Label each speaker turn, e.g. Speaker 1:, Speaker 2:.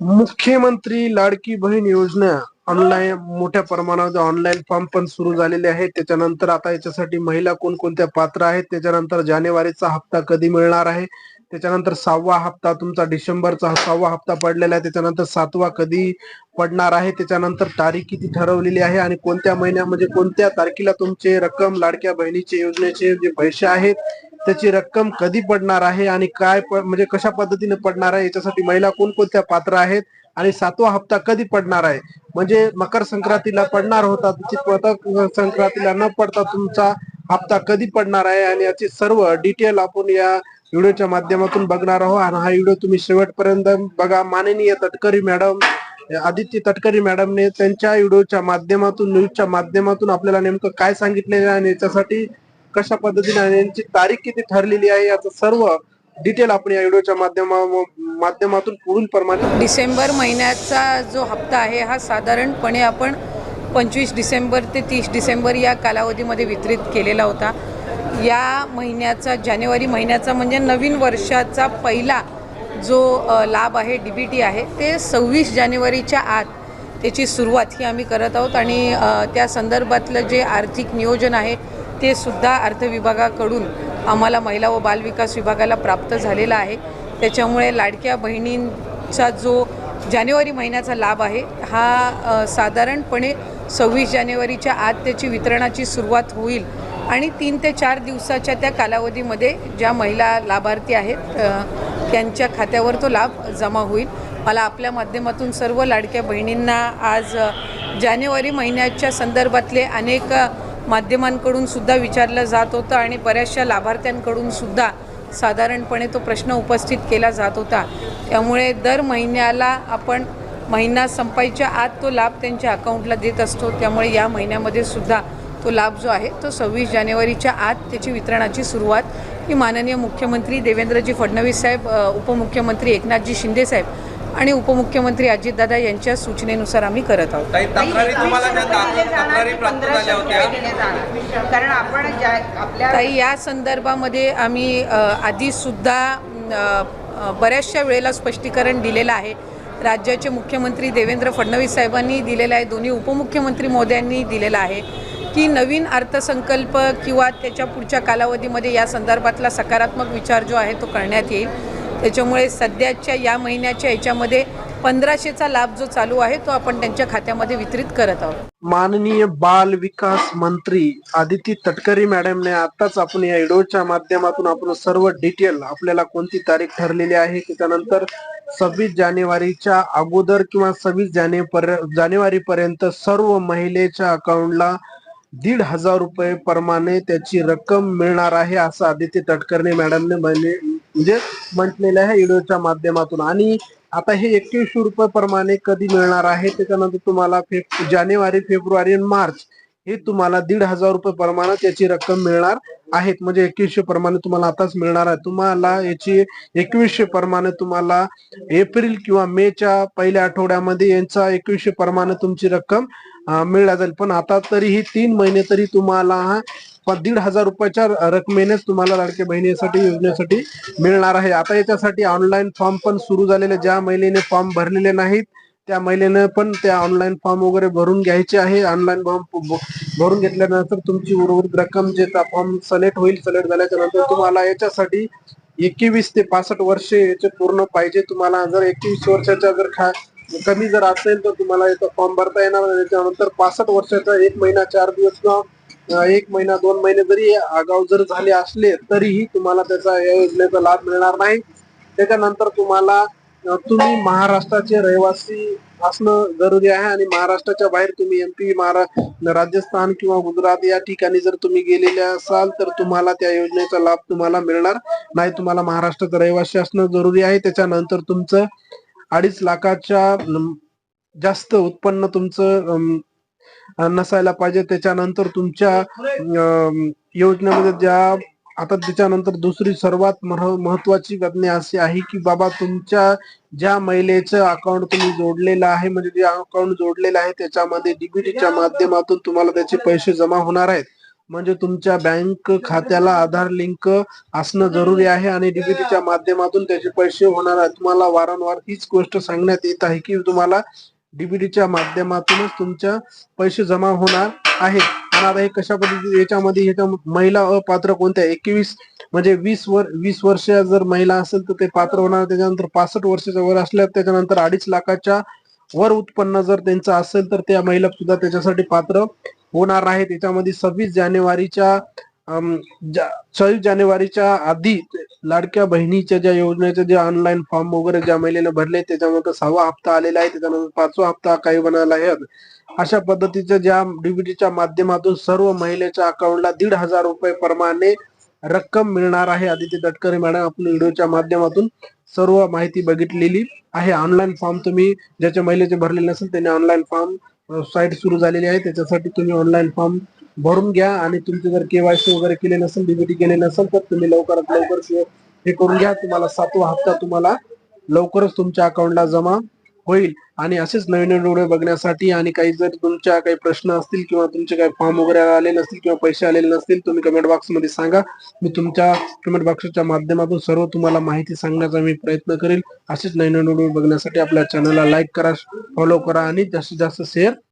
Speaker 1: मुख्यमंत्री लाडकी बहीण योजना ऑनलाईन मोठ्या प्रमाणामध्ये ऑनलाईन फॉर्म पण सुरू झालेले आहेत. त्याच्यानंतर आता याच्यासाठी महिला कोणकोणत्या पात्र आहेत? त्याच्यानंतर जानेवारीचा हप्ता कधी मिळणार आहे? त्याच्यानंतर सहावा हप्ता तुमचा डिसेंबरचा सहावा हप्ता पडलेला आहे. त्याच्यानंतर सातवा कधी पडणार आहे? त्याच्यानंतर तारीख किती ठरवलेली आहे? आणि कोणत्या महिन्या म्हणजे कोणत्या तारखेला तुमचे रक्कम लाडक्या बहिणीचे योजनेचे जे पैसे आहेत त्याची रक्कम कधी पडणार आहे आणि काय म्हणजे कशा पद्धतीने पडणार आहे याच्यासाठी महिला कोणकोणत्या पात्र आहेत आणि सातवा हप्ता कधी पडणार आहे? म्हणजे मकर संक्रांतीला पडणार होता तुमची मकर संक्रांतीला न पडता तुमचा हप्ता कधी पडणार आहे? आणि याची सर्व डिटेल आपण या व्हिडिओच्या माध्यमातून बघणार आहोत. आणि हा व्हिडिओ तुम्ही शेवटपर्यंत बघा. माननीय तटकरी मॅडम आदित्य तटकरी मॅडमने त्यांच्या व्हिडिओच्या माध्यमातून न्यूजच्या माध्यमातून आपल्याला नेमकं काय सांगितलेलं आणि याच्यासाठी कशा पद्धतीने यांची तारीख किती ठरलेली आहे याचं सर्व डिटेल आपण या व्हिडिओच्या माध्यमा माध्यमातून पुढील प्रमाणे
Speaker 2: डिसेंबर महिन्याचा जो हप्ता आहे हा साधारणपणे आपण पंचवीस डिसेंबर ते तीस डिसेंबर या कालावधीमध्ये वितरित केलेला होता. या महिन्याचा जानेवारी महिन्याचा म्हणजे नवीन वर्षाचा पहिला जो लाभ आहे डी बी टी आहे ते सव्वीस जानेवारीच्या आत त्याची सुरुवात ही आम्ही करत आहोत. आणि त्या संदर्भातलं जे आर्थिक नियोजन आहे ते सुद्धा अर्थ विभागाकडून आम्हाला महिला व बालविकास विभागाला प्राप्त झालेला आहे. त्याच्यामुळे लाडक्या बहिणींचा जो जानेवारी महिन्याचा लाभ आहे हा साधारणपणे सव्वीस जानेवारीच्या आत त्याची वितरणाची सुरुवात होईल आणि तीन ते चार दिवसाच्या त्या कालावधीमध्ये ज्या महिला लाभार्थी आहेत त्यांच्या खात्यावर तो लाभ जमा होईल. मला आपल्या माध्यमातून सर्व लाडक्या बहिणींना आज जानेवारी महिन्याच्या संदर्भातले अनेक माध्यमांकडून सुद्धा विचारलं जात होतं आणि बऱ्याचशा लाभार्थ्यांकडून सुद्धा साधारणपणे तो प्रश्न उपस्थित केला जात होता. त्यामुळे दर महिन्याला आपण महिना संपायच्या आत तो लाभ त्यांच्या अकाउंटला देत असतो. त्यामुळे या महिन्यामध्ये सुद्धा तो लाभ जो आहे तो सव्वीस जानेवारीच्या आत त्याची वितरणाची सुरुवात ही माननीय मुख्यमंत्री देवेंद्रजी फडणवीस साहेब उपमुख्यमंत्री एकनाथजी शिंदे साहेब आणि उपमुख्यमंत्री अजितदादा यांच्या सूचनेनुसार आम्ही करत आहोत.
Speaker 3: काही तक्रारी तुम्हाला ज्या दा- तक्रारी प्राप्त झाल्या होत्या.
Speaker 4: कारण आपण
Speaker 2: ताई या संदर्भामध्ये आम्ही आधीसुद्धा बऱ्याचशा वेळेला स्पष्टीकरण दिलेलं आहे. राज्याचे मुख्यमंत्री देवेंद्र फडणवीस साहेबांनी दिलेलं आहे. दोन्ही उपमुख्यमंत्री मोदयांनी दिलेलं आहे की नवीन अर्थसंकल्प किंवा त्याच्या पुढच्या कालावधीमध्ये या संदर्भातला सकारात्मक विचार जो आहे तो करण्यात येईल. त्याच्यामुळे सध्याच्या या महिन्याच्या याच्यामध्ये पंधराशेचा लाभ जो चालू आहे तो आपण त्यांच्या खात्यामध्ये वितरित करत आहोत.
Speaker 1: माननीय बाल विकास मंत्री आदिती तटकरी मॅडमने आताच आपण या इडोच्या माध्यमातून आपण सर्व डिटेल आपल्याला कोणती तारीख ठरलेली आहे त्याच्यानंतर सव्वीस जानेवारीच्या अगोदर किंवा सव्वीस जानेवारी जानेवारी पर्यंत सर्व महिलेच्या अकाउंटला दीड हजार रुपये प्रमाणे त्याची रक्कम मिळणार आहे असं आदित्य तटकर्णी मॅडमने म्हणजे म्हटलेलं आहे व्हिडिओच्या माध्यमातून. आणि आता हे एकवीसशे रुपये प्रमाणे कधी मिळणार आहे त्याच्यानंतर तुम्हाला फेब जानेवारी फेब्रुवारी आणि मार्च हे तुम्हाला दीड हजार रुपये प्रमाणे त्याची रक्कम मिळणार आहेत. म्हणजे एकवीसशे प्रमाणे तुम्हाला आताच मिळणार आहे. तुम्हाला याची एकवीसशे प्रमाणे तुम्हाला एप्रिल किंवा मेच्या पहिल्या आठवड्यामध्ये यांचा एकवीसशे प्रमाणे तुमची रक्कम अं, मिळल्या जाईल. पण आता तरीही तीन महिने तरी तुम्हाला दीड हजार रुपयाच्या रकमेनेच तुम्हाला लाडक्या बहिणीसाठी योजनेसाठी मिळणार आहे. आता याच्यासाठी ऑनलाईन फॉर्म पण सुरू झालेले ज्या महिलेने फॉर्म भरलेले नाहीत त्या महिलेनं पण त्या ऑनलाईन फॉर्म वगैरे भरून घ्यायचे आहे. ऑनलाईन फॉर्म भरून घेतल्यानंतर तुमची उर्वरित रक्कम जे फॉर्म सलेक्ट होईल सलेक्ट झाल्याच्यानंतर तुम्हाला याच्यासाठी एकवीस ते पासष्ट वर्षे याचे पूर्ण पाहिजे. तुम्हाला जर एकवीस वर्षाच्या जर खा कमी जर असेल तर तुम्हाला याचा फॉर्म भरता येणार त्याच्यानंतर पासष्ट वर्षाचा एक महिना चार दिवस किंवा एक महिना दोन महिने जरी आगाऊ जर झाले असले तरीही तुम्हाला त्याचा या योजनेचा लाभ मिळणार नाही. त्याच्यानंतर तुम्हाला तुम्ही महाराष्ट्राचे रहिवासी असणं जरुरी आहे आणि महाराष्ट्राच्या बाहेर तुम्ही एमपी महाराष्ट्र राजस्थान किंवा गुजरात या ठिकाणी जर तुम्ही गेलेले असाल तर तुम्हाला त्या योजनेचा लाभ तुम्हाला मिळणार. नाही तुम्हाला महाराष्ट्राचा रहिवासी असणं जरुरी आहे. त्याच्यानंतर तुमचं अडीच लाखाच्या जास्त उत्पन्न तुमचं नसायला पाहिजे. त्याच्यानंतर तुमच्या योजनेमध्ये ज्या आता त्याच्यानंतर दुसरी सर्वात महत्वाची घटना अशी आहे की बाबा तुमच्या ज्या महिलेचं अकाउंट तुम्ही जोडलेलं आहे म्हणजे जे अकाउंट जोडलेलं आहे त्याच्यामध्ये डीबीटीच्या माध्यमातून तुम्हाला त्याचे पैसे जमा होणार आहेत. म्हणजे तुमच्या बँक खात्याला आधार लिंक असणं जरुरी आहे आणि डीबीटीच्या माध्यमातून त्याचे पैसे होणार आहेत. तुम्हाला वारंवार हीच गोष्ट सांगण्यात येत आहे की तुम्हाला डीबीटीच्या माध्यमातूनच तुमच्या पैसे जमा होणार आहेत. आणि आता हे कशा पद्धतीने? याच्यामध्ये याच्या महिला अपात्र कोणत्या? एकवीस म्हणजे वीस वर वीस वर्ष जर महिला असेल तर ते पात्र होणार. त्याच्यानंतर पासष्ट वर्षाच्या वर असल्या त्याच्यानंतर अडीच लाखाच्या वर उत्पन्न जर त्यांचं असेल तर त्या महिला सुद्धा त्याच्यासाठी पात्र होणार आहे त्याच्यामध्ये सव्वीस जानेवारीच्या जा- सव्वीस जानेवारीच्या आधी लाडक्या बहिणीच्या ज्या योजनेचे जे ऑनलाईन फॉर्म वगैरे ज्या महिलेने भरले त्याच्यामध्ये सहावा हप्ता आलेला आहे त्याच्यानंतर पाचवा हप्ता काही बनायला आहे. अशा पद्धतीच्या ज्या डीबीटीच्या माध्यमातून सर्व महिलेच्या अकाउंटला दीड हजार रुपये प्रमाणे रक्कम मिळणार आहे. आदित्य तटकरे मॅडम आपण व्हिडिओच्या माध्यमातून सर्व माहिती बघितलेली आहे. ऑनलाईन फॉर्म तुम्ही ज्याच्या महिलेचे भरलेले नसेल त्यांनी ऑनलाईन फॉर्म साईट सुरू झालेली आहे. त्याच्यासाठी तुम्ही ऑनलाईन फॉर्म भरून घ्या आणि तुमचे जर केवायसी वगैरे केले नसेल डीबीटी केले नसेल तर तुम्ही लवकरात लवकर हे करून घ्या. तुम्हाला सातवा हप्ता तुम्हाला लवकरच तुमच्या अकाउंटला जमा होईल. आणि असेच नवीन नवीन व्हिडिओ बघण्यासाठी आणि काही जर तुमच्या काही प्रश्न असतील किंवा तुमचे काही फॉर्म वगैरे आले नसतील किंवा पैसे आलेले नसतील तुम्ही कमेंट बॉक्समध्ये सांगा. मी तुमच्या कमेंट बॉक्सच्या माध्यमातून सर्व तुम्हाला माहिती सांगण्याचा मी प्रयत्न करेल असेच नवीन नवीन व्हिडिओ बघण्यासाठी आपल्या चॅनलला लाईक करा फॉलो करा आणि जास्तीत जास्त शेअर